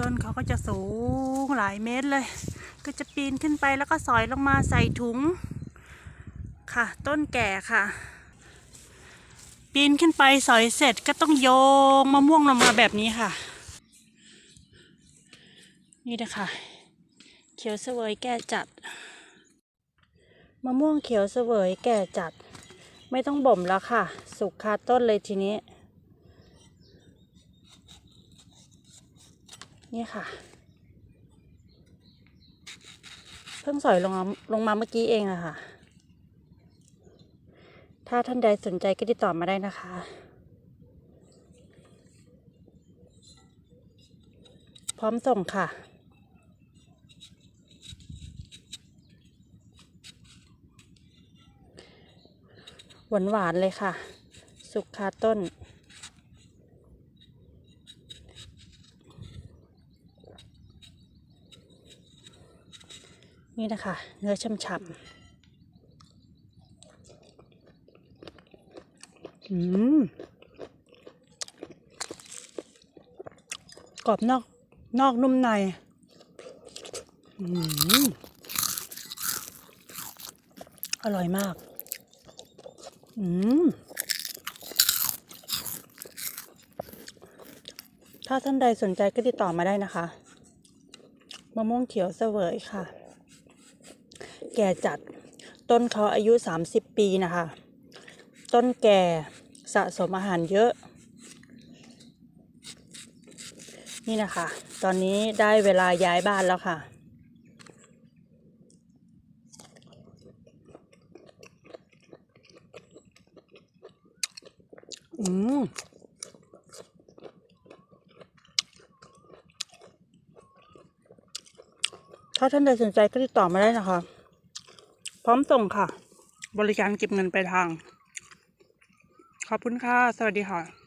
ต้นเขาก็จะสูงหลายเมตรเลย ก็จะปีนขึ้นไปแล้วก็สอยลงมาใส่ถุง ค่ะ ต้นแก่ค่ะ ปีนขึ้นไปสอยเสร็จก็ต้องโยงมะม่วงลงมาแบบนี้ค่ะ นี่นะคะเขียวเสวยแก่จัดมะม่วงเขียวเสวยแก่จัด ไม่ต้องบ่มแล้วค่ะ สุกคาต้นเลยทีนี้ นี่ค่ะ เพิ่งสอยลงมาลงมาเมื่อกี้เองอะค่ะ ถ้าท่านใดสนใจก็ติดต่อมาได้นะคะ พร้อมส่งค่ะหวานหวานๆเลยค่ะ สุกคาต้น นี่นะคะ เนื้อช่ำๆอืมกรอบนอก นอกนุ่มใน อืมอร่อยมาก อืม ถ้าท่านใดสนใจก็ติดต่อมาได้นะคะ มะม่วงเขียวเสวยค่ะ แก่จัด ต้นเขาอายุ 30 ปีนะคะ ต้นแก่สะสมอาหารเยอะ นี่นะคะ ตอนนี้ได้เวลาย้ายบ้านแล้วค่ะอืมถ้าท่านใดสนใจก็ติดต่อมาได้นะคะ พร้อมส่งค่ะ บริการเก็บเงินปลายทาง ขอบคุณค่ะ สวัสดีค่ะ